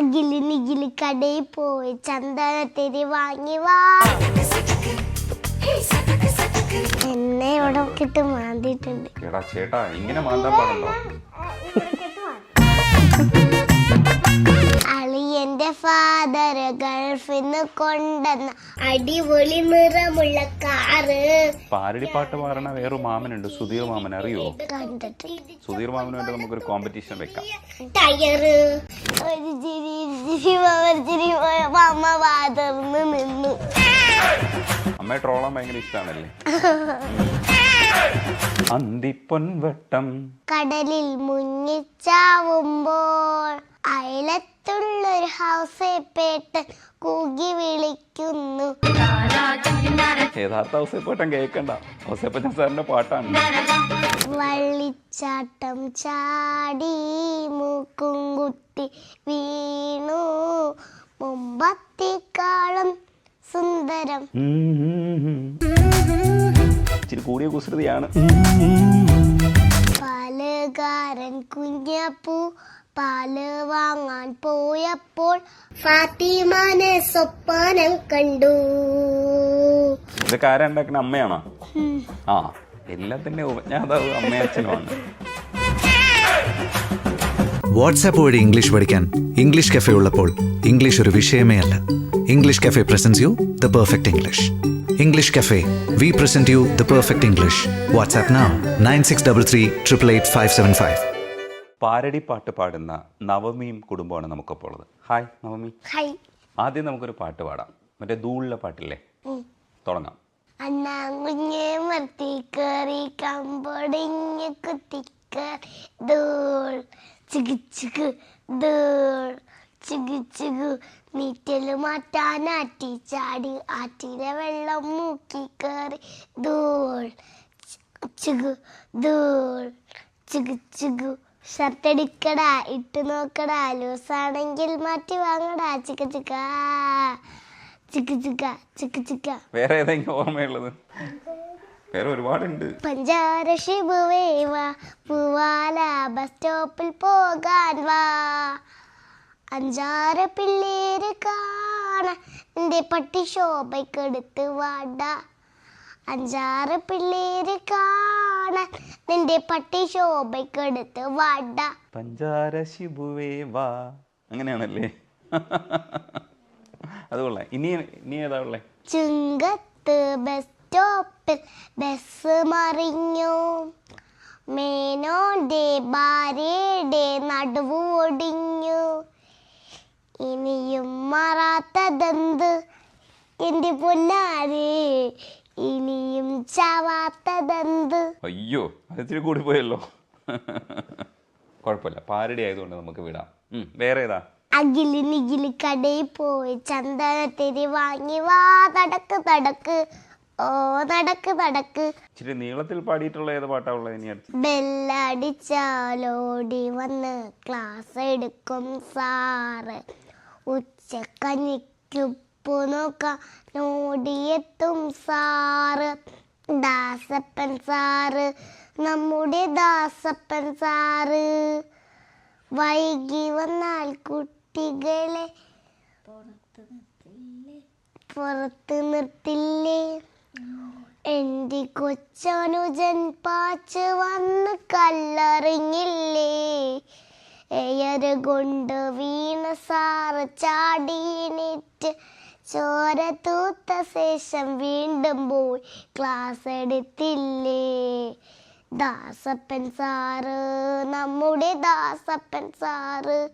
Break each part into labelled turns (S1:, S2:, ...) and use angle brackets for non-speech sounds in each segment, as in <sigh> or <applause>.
S1: അകിൽ നികിൽ കടയിൽ പോയി. ചന്ദനത്തിരി വാങ്ങി വാ. എന്നെ ഇവിടെ കിട്ടും മാന്തിയിട്ടുണ്ട്.
S2: എടാ ചേട്ടാ ഇങ്ങനെ മാന്താൻ പാടുണ്ടോ? <laughs>
S1: അളിയന്റെ ഫാദർ ഗൾഫിൽ നിന്ന് കൊണ്ടുവന്ന അടിപൊളി നിറമുള്ള കാറ്
S2: പാരടി പാട്ട് പാടണ വേറൊരു മാമനുണ്ട് സുധീർ മാമൻ. അറിയോ? സുധീർ മാമനുമായിട്ട് നമുക്കൊരു കോമ്പറ്റീഷൻ വെക്കാം.
S1: ടയറ് ഒരു ചിരി ചിരി മാമൻ ചിരി അമ്മ വാതർന്ന് നിന്നു.
S2: അമ്മയെ ട്രോളാൻ ഭയങ്കര ഇഷ്ടമാണല്ലേ അന്തിപ്പൊൻവട്ടം.
S1: കടലിൽ മുങ്ങിച്ചാവുമ്പോൾ അയലത്തുള്ളൊരു ഹൗസ് പേട്ട് കൂകി വിളിക്കുന്നു.
S2: യഥാർത്ഥ ഔസേപ്പേട്ടൻ കേൾക്കണ്ട. ഔസേപ്പച്ചൻ സാറിന്റെ പാട്ടാണ്.
S1: വള്ളിച്ചാട്ടം ചാടി മൂക്കും കുത്തി വീണു. മുമ്പത്തേക്കാളും സുന്ദരം.
S2: ഇച്ചിരി കൂടിയ കുസൃതിയാണ്.
S1: പാലുകാരൻ കുഞ്ഞപ്പൂ പാൽ വാങ്ങാൻ പോയപ്പോൾ ഫാത്തിമാനെ സ്വപ്നം കണ്ടു.
S2: ഇതൊക്കെ ആരാ ഉണ്ടാക്കുന്ന അമ്മയാണോ? ആ എല്ലാത്തിന്റെ ഉപജ്ഞാതാവ് അമ്മയച്ഛനുമാണ്.
S3: വാട്സാപ്പ് വഴി ഇംഗ്ലീഷ് പഠിക്കാൻ ഇംഗ്ലീഷ് കഫേ ഉള്ളപ്പോൾ ഇംഗ്ലീഷ് ഒരു വിഷയമേ അല്ല. English cafe presents you the perfect English English cafe we present you the perfect English WhatsApp now nine six double three triple eight five seven five
S2: parody പാട്ട് പാടുന്ന നവമിയും കുടുംബമാണ് നമുക്കൊപ്പം ഉള്ളത് ഹായ് നവമി.
S1: ഹായ്
S2: ആദ്യം നമുക്കൊരു പാട്ട് പാടാം. മറ്റേ ധൂളിലെ പാട്ടില്ലേ? തുടങ്ങാം.
S1: കമ്പൊടിഞ്ഞ് കുത്തിക്കറി ചികു ചികു ചികു ചികു. ആറ്റി ചാടി ആറ്റിലെ വെള്ളം മൂക്കി കയറി ചികു ദൂൾ ചികു ചികു. ഷർട്ട് എടുക്കടാ ഇട്ട് നോക്കടാ ലൂസാണെങ്കിൽ മാറ്റി വാങ്ങടാ. ചിക്ക ചിക്ക ചിക്ക ചിക്ക ചിക്ക ചിക്ക.
S2: വേറെ ഏതെങ്കിലും ഓർമ്മയുള്ളത്? വേറെ ഒരുപാടുണ്ട്.
S1: പഞ്ചാര ഷിബുവേ വാ പൂവാല ബസ് സ്റ്റോപ്പിൽ പോകാൻ വാ. അഞ്ചാറ് പിള്ളേര് കാണാൻ എന്റെ പട്ടി ശോഭയ്ക്കെടുത്ത് വാടാ. അഞ്ചാറ് പിള്ളേര് കാണാൻ നിന്റെ പട്ടി ശോഭയ്ക്കെടുത്ത് വാട.
S2: പഞ്ചാര ശിബുവേ വാ. അങ്ങനെയാണല്ലേ? അത് കൊള്ളാം. ഇനി ഇനി ഏതാ ഉള്ളേ?
S1: ചുങ്കത്ത് ബസ് സ്റ്റോപ്പിൽ ബസ് മറിഞ്ഞു. മേനോന്റെ ഭാര്യയുടെ നടുവ് ഒടിഞ്ഞു. ഇനിയും മാറാത്തതെന്ത്? എന്റെ പൊന്നാരെ ഇനിയും ചാവാത്തതെന്ത്?
S2: അയ്യോ അതിരി കൂടി പോയല്ലോ. കുഴപ്പമില്ല. പാരടി ആയതുകൊണ്ട് നമുക്ക് വിടാം. വേറെ ഏതാ?
S1: അഖിലി നിഖിലി കടയിൽ പോയി ചന്ദനത്തിരി വാങ്ങി വാ തടക്ക് തടക്ക് ഓ നടക്ക് നടക്ക്.
S2: ഇച്ചിരി നീളത്തിൽ പാടിയിട്ടുള്ള ഏത് പാട്ടാ ഉള്ളത് ഇനി
S1: ബെല്ലടിച്ചാലോടി വന്ന് ക്ലാസ് എടുക്കും സാറ്. നോക്കാൻ ഓടിയെത്തും സാറ് ദാസപ്പൻ സാറ് നമ്മുടെ ദാസപ്പൻ സാറ്. വൈകി വന്നാൽ കുട്ടികളെ പുറത്ത് നിർത്തില്ലേ? എന്റെ കൊച്ചനുജൻ പാച്ച് വന്ന് കല്ലറിഞ്ഞില്ലേ? എയര് കൊണ്ട് വീണ സാറ് ചാടിയിണിറ്റ് ചോര തൂത്ത ശേഷം വീണ്ടും പോയി ക്ലാസ് എടുത്തില്ലേ? ദാസപ്പൻ സാറ് നമ്മുടെ ദാസപ്പൻ സാറ്.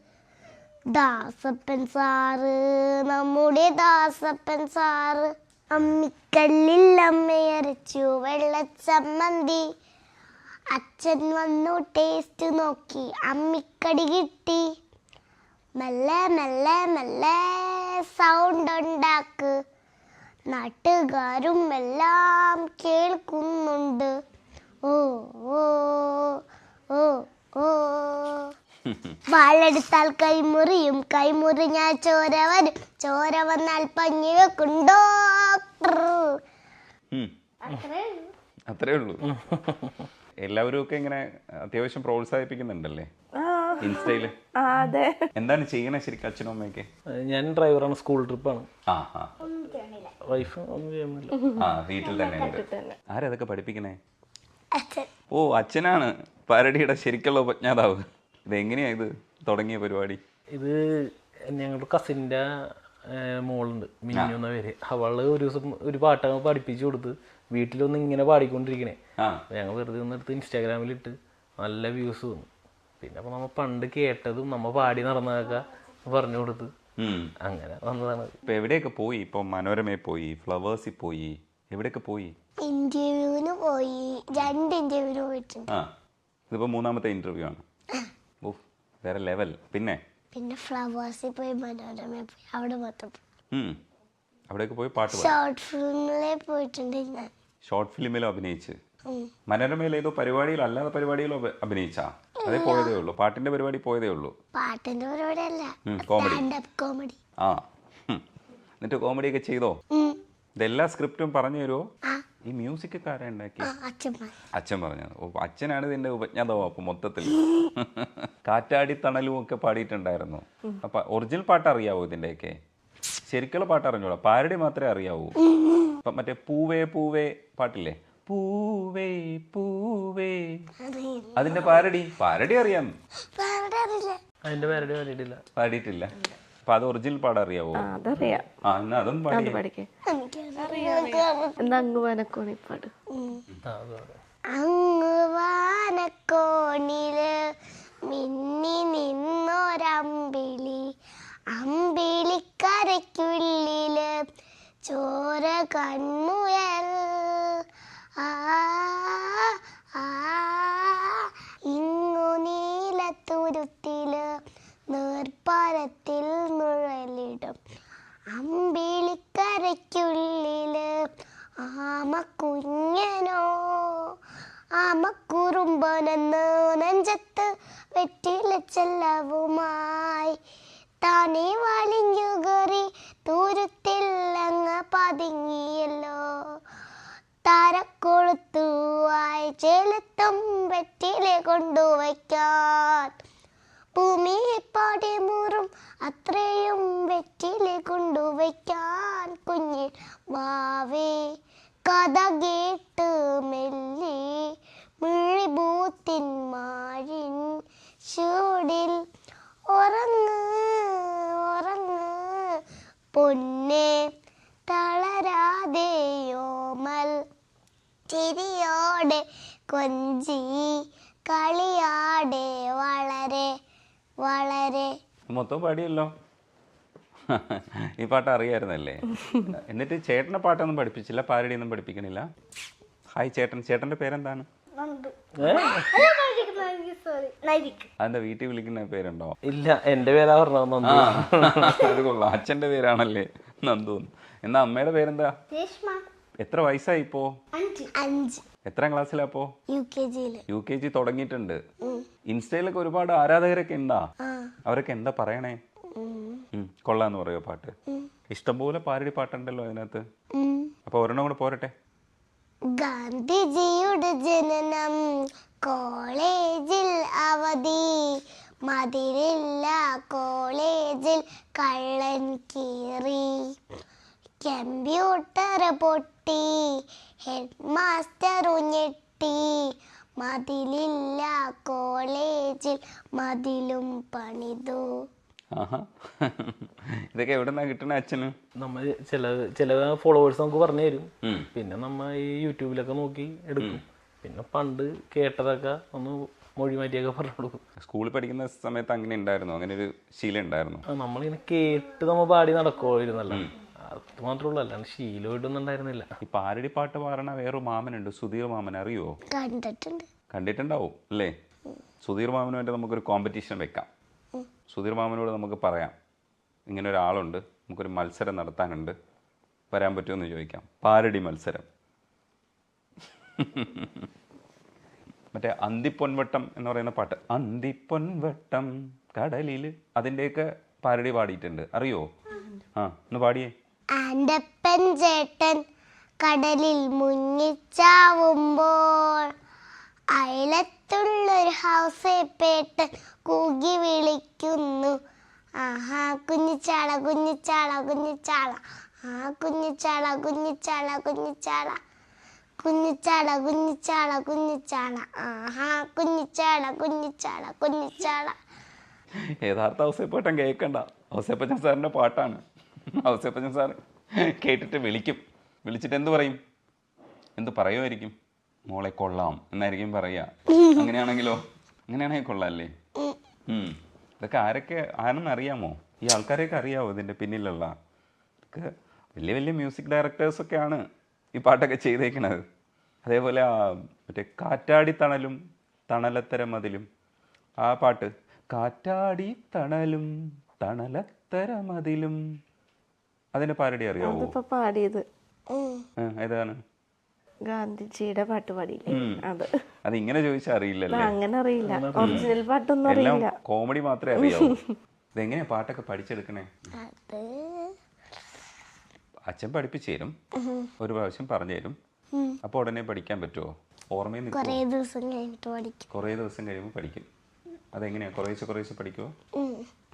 S1: ദാസപ്പൻ സാറ് നമ്മുടെ ദാസപ്പൻ സാറ്. അമ്മിക്കല്ലിൽ അമ്മയരച്ചു വെള്ളച്ചമ്മന്തി. അച്ഛൻ വന്നു ടേസ്റ്റ് നോക്കി അമ്മിക്കടി കിട്ടി. മെല്ലെ മെല്ലെ മെല്ലെ. സൗണ്ട് ഉണ്ടാക്ക്. നാട്ടുകാരും എല്ലാം കേൾക്കുന്നുണ്ട്. ഓ ഓ ഓ ഓ. വാളെടുത്താൽ കൈമുറിയും കൈമുറിഞ്ഞാൽ ചോര വരും. ചോര വന്നാൽ പഞ്ഞി വെക്കും ഡോക്ടർ.
S2: അത്രേ ഉള്ളൂ. എല്ലാവരും ഒക്കെ ഇങ്ങനെ അത്യാവശ്യം പ്രോത്സാഹിപ്പിക്കുന്നുണ്ടല്ലേ?
S4: ഇൻസ്റ്റയിൽ. അതെ.
S2: എന്താണ് ചെയ്യണേ ശരിക്കും അച്ഛനും അമ്മയൊക്കെ?
S5: ഞാൻ ഡ്രൈവറാണ് സ്കൂൾ ട്രിപ്പാണ്.
S2: ആ ആ.
S5: വൈഫ് ഒന്നും ചെയ്യുന്നില്ല.
S2: ആ വീട്ടിൽ തന്നെ. ഉണ്ട് ആരതൊക്കെ പഠിപ്പിക്കണേ?
S1: അച്ഛൻ.
S2: ഓ അച്ഛനാണ്. പാരഡിയുടെ ശരിക്കുള്ള ഉപജ്ഞാതാവ്. ഇതെങ്ങനെയാ ഇത് തുടങ്ങിയ പരിപാടി?
S5: ഇത് ഞങ്ങളുടെ കസിന്റെ മോളുണ്ട്. മിന്നു എന്ന പേര്. അവൾ ഒരു ദിവസം ഒരു പാട്ടങ്ങ് പഠിപ്പിച്ചു കൊടുത്ത് വീട്ടിലൊന്ന് ഇങ്ങനെ പാടിക്കൊണ്ടിരിക്കണേ ഞങ്ങൾ വെറുതെ ഒന്നെടുത്ത് ഇൻസ്റ്റാഗ്രാമിലിട്ട് നല്ല വ്യൂസ് വന്നു. പിന്നെ അപ്പോൾ നമ്മ പണ്ട് കേട്ടതും നമ്മ പാടി നടന്നതൊക്കെ പറഞ്ഞു കൊടുത്ത്. അങ്ങനെ വന്നതാണ്.
S2: ഇപ്പൊ എവിടെയൊക്കെ പോയി? ഇപ്പൊ മനോരമയിൽ പോയി ഫ്ലവേഴ്സിൽ പോയി എവിടെയൊക്കെ പോയി?
S1: ഇന്റർവ്യൂവിന് പോയി. രണ്ട് ഇന്റർവ്യൂവിന് പോയിട്ടുണ്ട്.
S2: ആ ഇതിപ്പോ മൂന്നാമത്തെ ഇന്റർവ്യൂ ആണ്. ഓ വേറെ ലെവൽ. പിന്നെ?
S1: പിന്നെ ഫ്ലവേഴ്സിൽ പോയി മനോരമയിൽ പോയി അവിടെ
S2: മാത്രം അവിടെയൊക്കെ പോയി പാട്ട്
S1: ഷോർട്ട് ഫിലിമിലെ പോയിട്ടുണ്ട് ഞാൻ.
S2: ഷോർട്ട് ഫിലിമിലോ അഭിനയിച്ച്.
S1: മനോരമയിലേതോ
S2: മനോരമയിൽ ഏതോ പരിപാടിയിലോ അല്ലാതെ പരിപാടിയിലോ അഭിനയിച്ചാ? അതേ പോയതേ ഉള്ളൂ. പാട്ടിന്റെ പരിപാടി പോയതേ ഉള്ളൂ.
S1: പാട്ടിന്റെ
S2: പരിപാടി അല്ല
S1: കോമഡി കോമഡി
S2: ആ എന്നിട്ട് കോമഡി ഒക്കെ ചെയ്തോ? ഇതെല്ലാ സ്ക്രിപ്റ്റും പറഞ്ഞു തരുമോ ഈ മ്യൂസിക് ഒക്കെ ആരാ ഉണ്ടാക്കി
S1: അച്ഛൻ
S2: പറഞ്ഞത്. ഓ അച്ഛനാണ് ഇതിന്റെ ഉപജ്ഞാതാവ് അപ്പൊ മൊത്തത്തിൽ. കാറ്റാടി തണലും ഒക്കെ പാടിയിട്ടുണ്ടായിരുന്നു. അപ്പൊ ഒറിജിനൽ പാട്ട് അറിയാവോ ഇതിന്റെയൊക്കെ? ശരിക്കുള്ള പാട്ട് അറിഞ്ഞൂടാ പാരഡി മാത്രമേ അറിയാവൂ. അപ്പൊ മറ്റേ പൂവേ പൂവേ പാട്ടില്ലേ? പൂവേ പൂവേ. അതിന്റെ പാരടി പാരടി അറിയാം.
S5: അതിന്റെ പാരടി പാടിയിട്ടില്ല.
S2: പാടിയിട്ടില്ല. അപ്പൊ അത് ഒറിജിനൽ പാട്ട് അറിയാവോ?
S4: അതറിയാം.
S2: ആ എന്നാ അതും പാടി.
S4: അത്
S1: എനിക്കറിയാം
S4: എന്താ അങ്ങ് വനക്കോണി പാട്.
S5: പാടാം.
S1: അങ്ങ് വാനക്കോണിൽ മിന്നി നിന്നൊരമ്പിളി അമ്പിളിക്കരയ്ക്കുള്ളിൽ ചോര കൺമുയൽ ആ ആ വാവേ കഥ കേട്ട് മെല്ലി മിഴിബൂത്തിൻ മാഴിൻ ചൂടിൽ ഉറങ്ങ് ഉറങ്ങ്. പൊന്നെ തളരാതെയോമൽ ചിരിയോടെ കൊഞ്ചി കളിയാടെ വളരെ വളരെ.
S2: മൊത്തം പാടിയല്ലോ. ഈ പാട്ട് അറിയായിരുന്നല്ലേ എന്നിട്ട് ചേട്ടന്റെ പാട്ടൊന്നും പഠിപ്പിച്ചില്ല പാരടി ഒന്നും പഠിപ്പിക്കണില്ല? ഹായ് ചേട്ടൻ ചേട്ടന്റെ പേരെന്താണ്? അതെന്താ വീട്ടിൽ വിളിക്കുന്ന പേരുണ്ടോ?
S5: ഇല്ല എന്റെ പേരാ പറഞ്ഞത്
S2: കൊള്ളാം. അച്ഛന്റെ പേരാണല്ലേ നന്ദു. എന്നാ അമ്മയുടെ പേരെന്താ? എത്ര വയസ്സായി ഇപ്പോ?
S1: അഞ്ച്.
S2: എത്രാം ക്ലാസ്സിലാ അപ്പോ
S1: യു കെ ജിയിൽ.
S2: യു കെ ജി തുടങ്ങിയിട്ടുണ്ട്. ഇൻസ്റ്റയിലൊക്കെ ഒരുപാട് ആരാധകരൊക്കെ ഉണ്ടാ? അവരൊക്കെ എന്താ പറയണേ? കൊള്ളാന്ന് പറയോ പാട്ട്? ഇഷ്ടംപോലെ പാരടി പാട്ടുണ്ടല്ലോ അതിനകത്ത്. അപ്പൊ ഒരെണ്ണം കൂടെ പോരട്ടെ?
S1: ഗാന്ധിജിയുടെ ജനനം കോളേജിൽ അവധി. മതിലില്ല കോളേജിൽ കള്ളൻ കീറി. കമ്പ്യൂട്ടർ പൊട്ടി ഹെഡ് മാസ്റ്റർ മതിലില്ല കോളേജിൽ മതിലും പണിതു.
S2: ആഹാ. ഇതൊക്കെ എവിടെന്നാ കിട്ടണ അച്ഛന്?
S5: നമ്മൾ ചില ചില ഫോളോവേഴ്സ് നമുക്ക് പറഞ്ഞു തരും. പിന്നെ നമ്മ ഈ യൂട്യൂബിലൊക്കെ നോക്കി എടുക്കും. പിന്നെ പണ്ട് കേട്ടതൊക്കെ ഒന്ന് മൊഴി മാറ്റിയൊക്കെ പറഞ്ഞു കൊടുക്കും.
S2: സ്കൂളിൽ പഠിക്കുന്ന സമയത്ത് അങ്ങനെ ഉണ്ടായിരുന്നു? അങ്ങനെ ഒരു ശീലം ഉണ്ടായിരുന്നു?
S5: നമ്മളിങ്ങനെ കേട്ട് നമ്മ പാടി നടക്കുമായിരുന്നല്ലോ അത് മാത്രമേ ഉള്ളൂ. അല്ലാണ്ട് ശീലമായിട്ടൊന്നും ഉണ്ടായിരുന്നില്ല.
S2: ഈ പാരടി പാട്ട് പാടണ വേറൊരു മാമനുണ്ട് സുധീർ മാമൻ. അറിയോ?
S1: കണ്ടിട്ടുണ്ട്.
S2: കണ്ടിട്ടുണ്ടാവും അല്ലേ? സുധീർ മാമനുമായിട്ട് നമുക്കൊരു കോമ്പറ്റീഷൻ വെക്കാം. സുധീർ മാമനോട് നമുക്ക് പറയാം. ഇങ്ങനെ ഒരാളുണ്ട് നമുക്കൊരു മത്സരം നടത്താനുണ്ട്. വരാൻ പറ്റുമെന്ന് ചോദിക്കാം. പാരടി മത്സരം. മറ്റേ അന്തിപ്പൊൻവട്ടം എന്ന് പറയുന്ന പാട്ട്. അന്തിപ്പൊൻവട്ടം കടലിൽ. അതിന്റെയൊക്കെ പാരടി പാടിയിട്ടുണ്ട്. അറിയോ? ആ ഒന്ന് പാടിയേ.
S1: ചേട്ടൻ കടലിൽ മുങ്ങിച്ചാവുമ്പോൾ അയലത്തുള്ളൊരു ഹൗസ് പേട്ട് കൂകി വിളിക്കുന്നു. ആഹാ കുഞ്ഞിച്ചാള കുഞ്ഞിച്ചാള കുഞ്ഞിച്ചാള. ആ കുഞ്ഞിച്ചാള കുഞ്ഞിച്ചാള കുഞ്ഞിച്ചാള. കുഞ്ഞിച്ചാള കുഞ്ഞിച്ചാള കുഞ്ഞിച്ചാള. ആഹാ കുഞ്ഞിച്ചാള കുഞ്ഞിച്ചാള കുഞ്ഞിച്ചാള.
S2: യഥാർത്ഥ ഔസേപ്പേട്ടൻ കേൾക്കണ്ട ഔസേപ്പച്ചൻ സാറിന്റെ പാട്ടാണ്. ഔസേപ്പച്ചൻ സാർ കേട്ടിട്ട് വിളിക്കും. വിളിച്ചിട്ട് എന്ത് പറയും? എന്ത് പറയുമായിരിക്കും? മോളെ കൊള്ളാം എന്നായിരിക്കും പറയാ. അങ്ങനെയാണെങ്കിലോ? അങ്ങനെയാണെങ്കിൽ കൊള്ളാല്ലേ. ഇതൊക്കെ ആരൊക്കെ ആരെന്ന് അറിയാമോ? ഈ ആൾക്കാരെയൊക്കെ അറിയാമോ ഇതിന്റെ പിന്നിലുള്ള? ഇതൊക്കെ വലിയ വലിയ മ്യൂസിക് ഡയറക്ടേഴ്സൊക്കെയാണ് ഈ പാട്ടൊക്കെ ചെയ്തേക്കണത്. അതേപോലെ ആ മറ്റേ കാറ്റാടി തണലും തണലത്തര മതിലും ആ പാട്ട് കാറ്റാടി തണലും തണലത്തര മതിലും അതിന്റെ പാരടി
S4: അറിയാമോ പാടിയത്.
S2: ഏതാണ്?
S4: ഗാന്ധിജിയുടെ പാട്ട് പാടിയില്ലേ? അത്.
S2: അത് ഇങ്ങനെ ചോദിച്ചാൽ അറിയില്ല
S4: അങ്ങനെ അറിയില്ല. ഒറിജിനൽ പാട്ടൊന്നും അറിയില്ല.
S2: കോമഡി മാത്രമേ അറിയാവൂ. ഇതെങ്ങനെയാ പാട്ടൊക്കെ പഠിച്ചെടുക്കണേ?
S1: അത്
S2: അച്ഛൻ പഠിപ്പിച്ചു തരും ഒരു പ്രാവശ്യം പറഞ്ഞു തരും അപ്പോൾ ഉടനെ പഠിക്കാൻ പറ്റുമോ ഓർമ്മയിൽ
S1: കുറേ ദിവസം കഴിഞ്ഞിട്ട് പഠിക്കും.
S2: കുറേ ദിവസം കഴിയുമ്പോൾ പഠിക്കും. അതെങ്ങനെയാ? കുറേശ്ശെ കുറേശ്ശെ പഠിക്കുമോ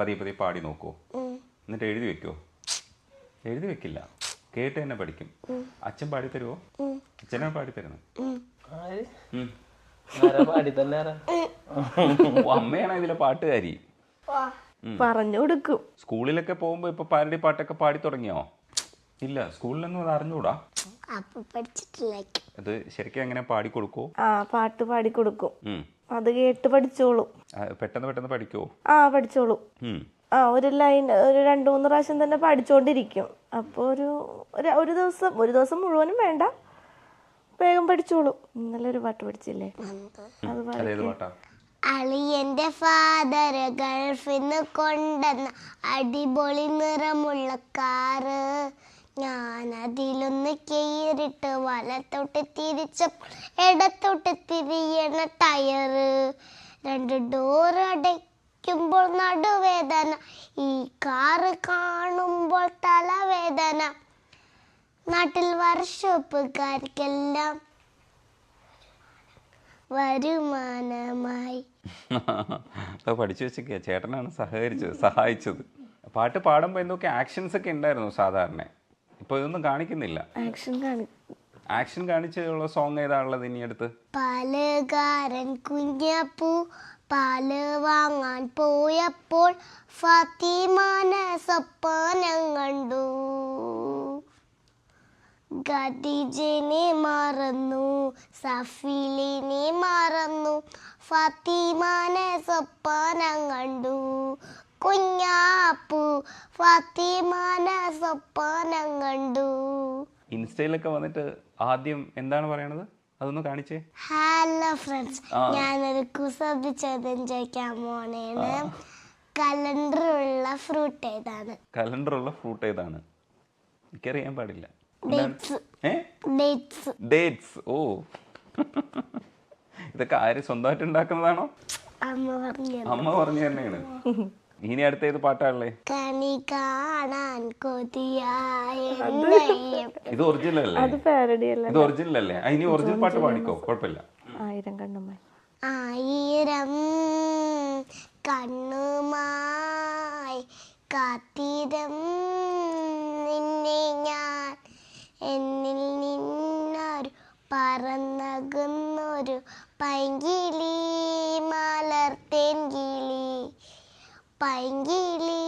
S2: പതിയെ പതിയെ പാടി നോക്കുമോ എന്നിട്ട് എഴുതി വെക്കുമോ എഴുതി വെക്കില്ല. കേട്ട് തന്നെ പഠിക്കും അച്ഛൻ പാടി തരുമോ അച്ഛനാണ് പാടി തരുന്നത് അമ്മയാണ് ഇതിലെ പാട്ടുകാരി.
S4: പറഞ്ഞു കൊടുക്കും.
S2: സ്കൂളിലൊക്കെ പോകുമ്പോ ഇപ്പൊ പാരടി പാട്ടൊക്കെ പാടി തുടങ്ങിയോ? ഇല്ല സ്കൂളിലൊന്നും അത് അറിഞ്ഞൂടാ. അത് ശരിക്കും എങ്ങനെ പാടി കൊടുക്കോ
S4: ആ പാട്ട് പാടി കൊടുക്കും. അത് കേട്ട് പഠിച്ചോളൂ.
S2: പെട്ടെന്ന് പെട്ടെന്ന് പഠിക്കോ
S4: ആ പഠിച്ചോളും. ആ ഒരു ലൈൻ ഒരു രണ്ട് മൂന്ന് പ്രാവശ്യം തന്നെ പഠിച്ചുകൊണ്ടിരിക്കും അപ്പോൾ ഒരു ഒരു- ഒരു ദിവസം ഒരു ദിവസം മുഴുവനും വേണ്ട. വേഗം പഠിച്ചോളൂ. ഇന്നലെ ഒരു പാട്ട് പഠിച്ചില്ലേ? അത് പാടി
S2: അതേത് പാട്ടാ?
S1: അളിയന്റെ ഫാദർ ഗൾഫിന്ന് കൊണ്ടെന്ന കൊണ്ടുവന്ന അടിപൊളി നിറമുള്ള കാറ് ഞാൻ അതിലൊന്ന് കീറിട്ട് വലത്തോട്ട് തിരിച്ചപ്പോൾ ഇടത്തോട്ട് തിരിയണ ടയറ് രണ്ട് ഡോർ അടയ്ക്കുമ്പോൾ നടുവേദന. ഈ കാറ് കാണുമ്പോൾ തലവേദന. നാട്ടിൽ വർഷോപ്പുകാർക്കെല്ലാം വരുമാനമായി. <laughs>
S2: അത് പഠിച്ചു വെച്ചൊക്കെയാ ചേട്ടനാണ് സഹകരിച്ചത് സഹായിച്ചത്. പാട്ട് പാടുമ്പോൾ എന്തൊക്കെ ആക്ഷൻസ് ഒക്കെ ഉണ്ടായിരുന്നു സാധാരണ? ഇപ്പൊ ഇതൊന്നും കാണിക്കുന്നില്ല.
S4: ആക്ഷൻ കാണി
S2: ആക്ഷൻ കാണിച്ചുള്ള സോങ് ഏതാണുള്ളത് ഇനി അടുത്ത്?
S1: പാലുകാരൻ കുഞ്ഞപ്പൂ പാൽ വാങ്ങാൻ പോയപ്പോൾ ഫാത്തിമാന സ്വപ്നം കണ്ടു. ഖദീജനെ മറന്നു സഫീലിനെ മറന്നു ഫാത്തിമാനെ സ്വപ്നം കണ്ടു. കുഞ്ഞാപ്പു ഫാത്തിമാനെ സ്വപ്നം കണ്ടു.
S2: ഇൻസ്റ്റയിലൊക്കെ വന്നിട്ട് ആദ്യം എന്താണ് പറയണത്? അതൊന്ന് കാണിച്ചേ.
S1: ഹലോ ഫ്രണ്ട്സ് ഞാനൊരു കുസബി ചോദ്യം ചോദിക്കാൻ പോണേണ് കലണ്ടർ ഉള്ള ഫ്രൂട്ട് ഏതാണ്?
S2: കലണ്ടർ ഉള്ള ഫ്രൂട്ട് ഏതാണ്? എനിക്കറിയാൻ പാടില്ല.
S1: ഡേറ്റ്സ്
S2: ഓ. ഇതൊക്കെ ആര് സ്വന്തമായിട്ട് ഉണ്ടാക്കുന്നതാണോ?
S1: അമ്മ പറഞ്ഞു
S2: അമ്മ പറഞ്ഞു തന്നെയാണ്. ഇനി അടുത്ത ഏത് പാട്ടാണല്ലേ
S1: കണി കാണാൻ കൊതിയായ
S2: ഇത് ഒറിജിനൽ അല്ലേ?
S4: അത് പാരഡി അല്ല?
S2: ഇത് ഒറിജിനൽ അല്ലേ? ആ, ഇനി ഒറിജിനൽ പാട്ട് പാടിക്കോ? കുഴപ്പമില്ല.
S4: ആയിരം കണ്ണുമായി
S1: ആയിരം കണ്ണുമായി കാത്തിരം നിന്നെ ഞാൻ. എന്നിൽ നിന്നൊരു പറന്നകുന്നൊരു പൈങ്കിളി മലർത്തേൻ കിളി പൈങ്കിളി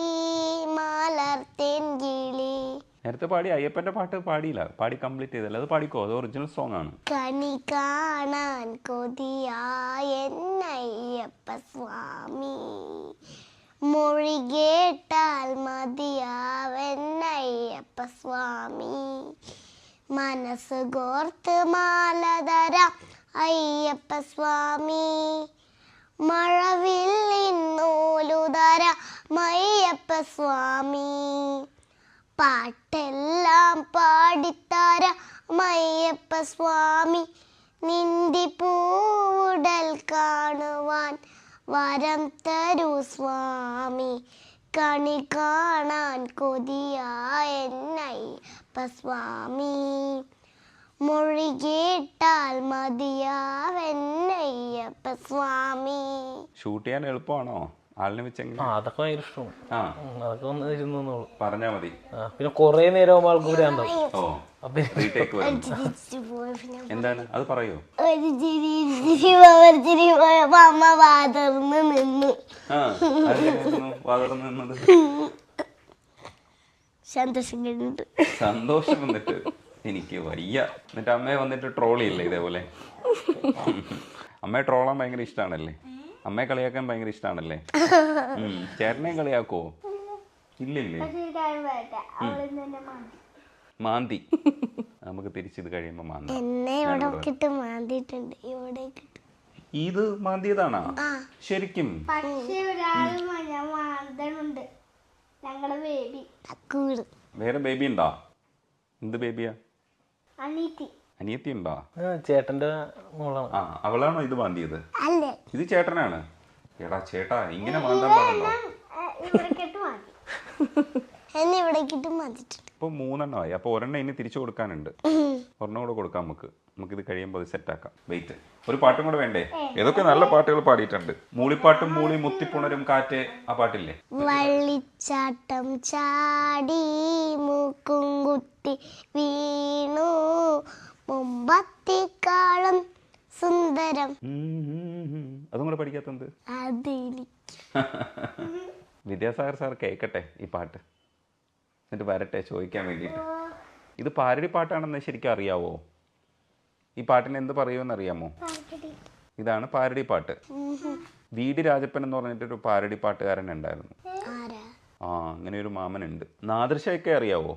S1: മലർത്തേൻ കിളി
S2: നേരത്തെ പാടി അയ്യപ്പന്റെ പാട്ട് പാടിയില്ല. പാടി കംപ്ലീറ്റ് ചെയ്തല്ല? അത് പാടിക്കോ? അത് ഒറിജിനൽ സോങ് ആണ്
S1: കണി കാണാൻ കൊതിയായ എന്നയ്യപ്പ സ്വാമി. മൊഴി കേട്ടാൽ മതിയാവെന്നയ്യപ്പ സ്വാമി. മനസ്സ് കോർത്ത് മാലതര അയ്യപ്പ സ്വാമി. മയ്യപ്പ സ്വാമി പാട്ടെല്ലാം പാടിത്തര മയ്യപ്പ സ്വാമി നിന്റെ പൂവുടൽ കാണുവാൻ വരം തരൂ സ്വാമി. കണി കാണാൻ കൊതിയായ എന്നയ്യപ്പ സ്വാമി മൊഴി കേട്ടാൽ മതിയാവെന്നയ്യപ്പ സ്വാമി
S2: ഷൂട്ട് ചെയ്യാൻ എളുപ്പമാണോ? ആളിനെ വെച്ചെങ്കിൽ?
S5: ആ അതൊക്കെ ഭയങ്കര ഇഷ്ടമാണ്.
S2: ആ.
S5: അതൊക്കെ വന്ന്
S2: പറഞ്ഞാ മതി.
S5: പിന്നെ കുറേ നേരം ആകുമ്പോൾ ആൾക്ക് ഇവിടെ ഉണ്ടാവും
S2: ഓ റീടേക്ക് വരും എന്താണ്? അത് പറയോ?
S1: ഒരു ചിരി ചിരി ഒരു ചിരി പോയപ്പോ അമ്മ വാതർന്ന് നിന്നു.
S2: ആ നിന്നത്?
S1: സന്തോഷം കഴിഞ്ഞിട്ട്
S2: സന്തോഷം വന്നിട്ട് എനിക്ക് വയ്യ. എന്നിട്ട് അമ്മയെ വന്നിട്ട് ട്രോൾ ചെയ്യില്ലേ ഇതേപോലെ? <laughs> അമ്മയെ ട്രോളാൻ ഭയങ്കര ഇഷ്ടമാണല്ലേ അമ്മയെ കളിയാക്കാൻ ഭയങ്കര ഇഷ്ടമാണല്ലേ ചേട്ടനെ <laughs> ചേട്ടനെയും ഇല്ലല്ലേ. ഇല്ലില്ലേ മാന്തി. നമുക്ക് തിരിച്ചിത് കഴിയുമ്പോ മാന്തി.
S1: എന്നെ ഇവിടെ കിട്ട്. മാന്തിയിട്ടുണ്ട്. ഇവിടെ കിട്ടും.
S2: ഇത് മാന്തിയതാണോ? ശരിക്കും. വേറെ ബേബി ഉണ്ടോ? എന്ത് ബേബിയാ?
S1: അനീറ്റി
S2: അനിയത്തി ഉണ്ടോ
S5: ചേട്ടന്റെ മോളാണ്.
S2: ആ അവളാണോ ഇത് മാന്തിയത്
S1: അല്ലേ.
S2: ഇത് ചേട്ടനാണ്? എടാ ചേട്ടാ ഇങ്ങനെ മാന്താൻ പാടുണ്ടോ? ഇപ്പൊ മൂന്നെണ്ണമായി. അപ്പൊ ഒരെണ്ണം ഇനി തിരിച്ചു കൊടുക്കാനുണ്ട്. ഒരെണ്ണം കൂടെ കൊടുക്കാം നമുക്ക്. നമുക്ക് ഇത് കഴിയുമ്പോൾ അത് സെറ്റാക്കാം വെയിറ്റ് ഒരു പാട്ടും കൂടെ വേണ്ടേ? ഏതൊക്കെ നല്ല പാട്ടുകൾ പാടിയിട്ടുണ്ട്? മൂളിപ്പാട്ടും മൂളി മുത്തിപ്പുണരും കാറ്റ് ആ പാട്ടില്ലേ?
S1: വള്ളിച്ചാട്ടം ചാടി മൂക്കും കുത്തി വീണു.
S2: ഉം. അതും കൂടെ പഠിക്കാത്തത് <laughs> വിദ്യാസാഗർ സാർ കേൾക്കട്ടെ ഈ പാട്ട്. എന്നിട്ട് വരട്ടെ ചോദിക്കാൻ വേണ്ടിയിട്ട്. ഇത് പാരടി പാട്ടാണെന്ന് ശരിക്കും അറിയാവോ? ഈ പാട്ടിന് എന്ത് പറയുമെന്ന് അറിയാമോ? ഇതാണ് പാരടി പാട്ട്. വി ഡി രാജപ്പൻ എന്ന് പറഞ്ഞിട്ടൊരു പാരടി പാട്ടുകാരൻ ഉണ്ടായിരുന്നു. ആ അങ്ങനെ ഒരു മാമനുണ്ട്. നാദൃശയൊക്കെ അറിയാവോ?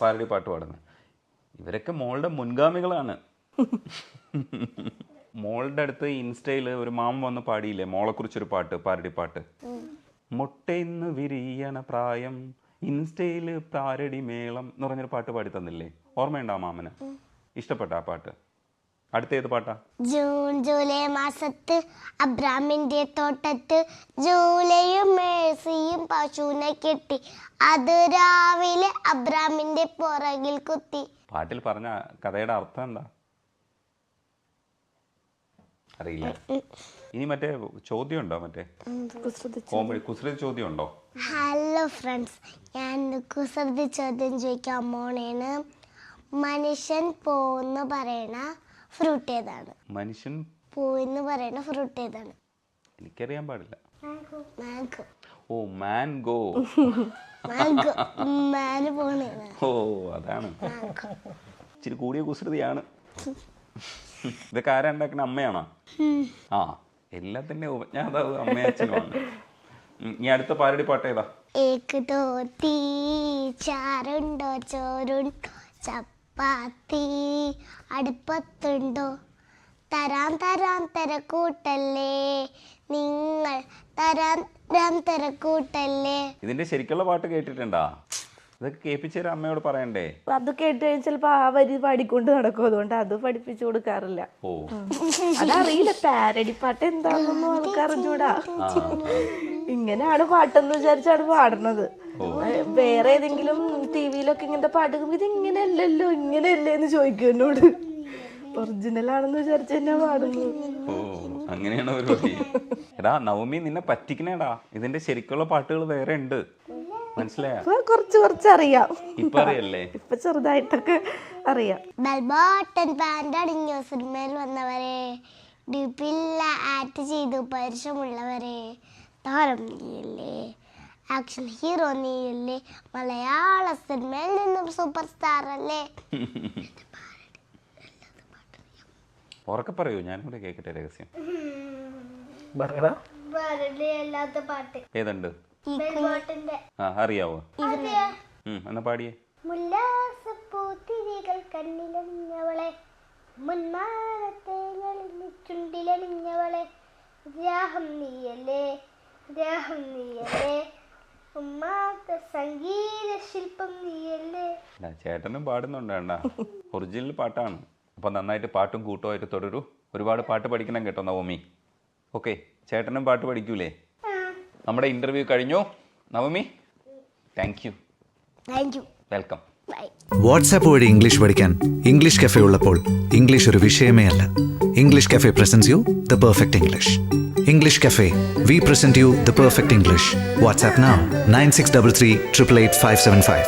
S2: പാരടി പാട്ട് പാടുന്നത് ഇവരൊക്കെ മോളുടെ മുൻഗാമികളാണ്. <laughs> മോളുടെ അടുത്ത് ഇൻസ്റ്റയിൽ ഒരു മാമ വന്ന് പാടിയില്ലേ? മോളെ മോളെക്കുറിച്ചൊരു പാട്ട് പാരടി പാട്ട്. മുട്ടയിന്ന് വിരിയണ പ്രായം ഇൻസ്റ്റയിൽ പാരടി മേളം എന്ന് പറഞ്ഞൊരു പാട്ട് പാടി തന്നില്ലേ? ഓർമ്മയുണ്ടോ ആ മാമന്? ഇഷ്ടപ്പെട്ട ആ പാട്ട്? അടുത്ത ഏത് പാട്ടാ?
S1: ജൂൺ ജൂലൈ മാസത്ത് അബ്രാമിന്റെ തോട്ടത്ത് ജൂലൈയും മേഴ്സിയും പശുവിനെ കെട്ടി. അത് രാവിലെ അബ്രാമിന്റെ പുറകിൽ കുത്തി.
S2: പാട്ടിൽ പറഞ്ഞ കഥയുടെ അർത്ഥം എന്താ? അറിയില്ല. ഇനി മറ്റേ ചോദ്യം ഉണ്ടോ മറ്റേ? കോമഡി കുസൃതി ചോദ്യം. ഉണ്ടോ
S1: ഹലോ ഫ്രണ്ട്സ് ഞാൻ കുസൃതി ചോദ്യം ചോദിക്കാൻ പോണേണ് മനുഷ്യൻ പോന്ന് പറയണ ഫ്രൂട്ട് ഏതാണ്?
S2: മനുഷ്യൻ
S1: പോയിന്ന് പറയണ ഫ്രൂട്ട് ഏതാണ്?
S2: എനിക്കറിയാൻ പാടില്ല.
S1: മാംഗോ
S2: ഓ മാൻഗോ.
S1: മാംഗോ മാന് പോണേണ്.
S2: ഓ അതാണ്. ഇച്ചിരി കൂടിയ കുസൃതിയാണ്. <laughs> ഇതൊക്കെ ആരാ ഉണ്ടാക്കുന്ന അമ്മയാണോ? ആ എല്ലാത്തിന്റെ ഉപജ്ഞാതാവ് അമ്മയച്ഛനുമാണ് ഇനി അടുത്ത പാരടി പാട്ട് ഏതാ?
S1: ഏക്ക് തോത്തി ചാറുണ്ടോ ചോറുണ്ടോ ചപ്പാത്തി അടുപ്പത്തുണ്ടോ? തരാൻ തരാൻ തിരക്കൂട്ടല്ലേ? നിങ്ങൾ തരാൻ തരാൻ തിരക്കൂട്ടല്ലേ?
S2: ഇതിന്റെ ശരിക്കുള്ള പാട്ട് കേട്ടിട്ടുണ്ടാ? ഇതൊക്കെ കേൾപ്പിച്ചൊരു അമ്മയോട് പറയണ്ടേ?
S4: അത് കേട്ട് കഴിഞ്ഞാൽ ചിലപ്പോ ആ വരി പാടിക്കൊണ്ട് നടക്കും. അതുകൊണ്ട് അത് പഠിപ്പിച്ചു കൊടുക്കാറില്ല.
S2: ഓ.
S4: അതറിയില്ല പാരടി പാട്ട് എന്താണെന്നൊന്നും ആൾക്ക് അറിഞ്ഞൂടാ ഇങ്ങനെയാണ് പാട്ടെന്ന് വിചാരിച്ചാണ് പാടുന്നത്. വേറെ ഏതെങ്കിലും ടി വിയിലൊക്കെ ഇങ്ങനത്തെ പാട്ട് ഇത് ഇങ്ങനെയല്ലല്ലോ ഇങ്ങനെയല്ലേ എന്ന് ചോദിക്കും എന്നോട്. ഒറിജിനൽ ആണെന്ന് വിചാരിച്ച് തന്നെ പാടുന്നു
S2: ഓ അങ്ങനെയാണ് എടാ നവമി നിന്നെ പറ്റിക്കണേടാ. ഇതിന്റെ ശരിക്കുള്ള പാട്ടുകൾ വേറെ ഉണ്ട്. മനസ്സിലായ?
S4: കുറച്ച് കുറച്ച് അറിയാം.
S2: ഇപ്പൊ അറിയല്ലേ?
S4: ഇപ്പൊ ചെറുതായിട്ടൊക്കെ അറിയാം.
S1: ബൽബോട്ടൻ പാന്റ് അടിഞ്ഞ സിനിമയിൽ വന്നവരെ. ഡിപ്പില്ല ആക്ട് ചെയ്തു. പരിചയമുള്ളവരെ. താരം നീയല്ലേ? ആക്ഷൻ ഹീറോ നീയല്ലേ? മലയാള സിനിമയിൽ നിന്നും സൂപ്പർ സ്റ്റാർ അല്ലേ?
S2: ഉറക്കെ പറയൂ ഞാനും കൂടെ കേൾക്കട്ടെ രഹസ്യം.
S5: പറയടാ.
S1: അല്ലാത്ത പാട്ട്.
S2: ഏതുണ്ട്? ആ അറിയാവോ? എന്നാ പാടിയേ.
S1: മുല്ലാസപ്പൂത്തിരികൾ കണ്ണിലണിഞ്ഞവളെ മുൻമാനത്തെ ചുണ്ടിലണിഞ്ഞവളെ രാഹം നീയല്ലേ രാഹം നീയല്ലേ ഉമ്മാത്ത സംഗീത ശില്പം നീയല്ലേ
S2: ചേട്ടനും പാടുന്നുണ്ട് ഒറിജിനൽ പാട്ടാണ്. അപ്പൊ നന്നായിട്ട് പാട്ടും കൂട്ടുമായിട്ട് തുടരൂ. ഒരുപാട് പാട്ട് പഠിക്കണം കേട്ടോ നവോമി. ഓക്കെ ചേട്ടനും പാട്ട് പഠിക്കൂലേ? നമ്മുടെ ഇന്റർവ്യൂ കഴിഞ്ഞു. Navami thank you
S1: thank you
S2: welcome
S1: bye
S3: WhatsApp വഴി ഇംഗ്ലീഷ് പഠിക്കാൻ ഇംഗ്ലീഷ് കഫേ ഉള്ളപ്പോൾ ഇംഗ്ലീഷ് ഒരു വിഷയമേ അല്ല. English cafe presents you the perfect English English cafe we present you the perfect English WhatsApp nine six double three triple eight five seven five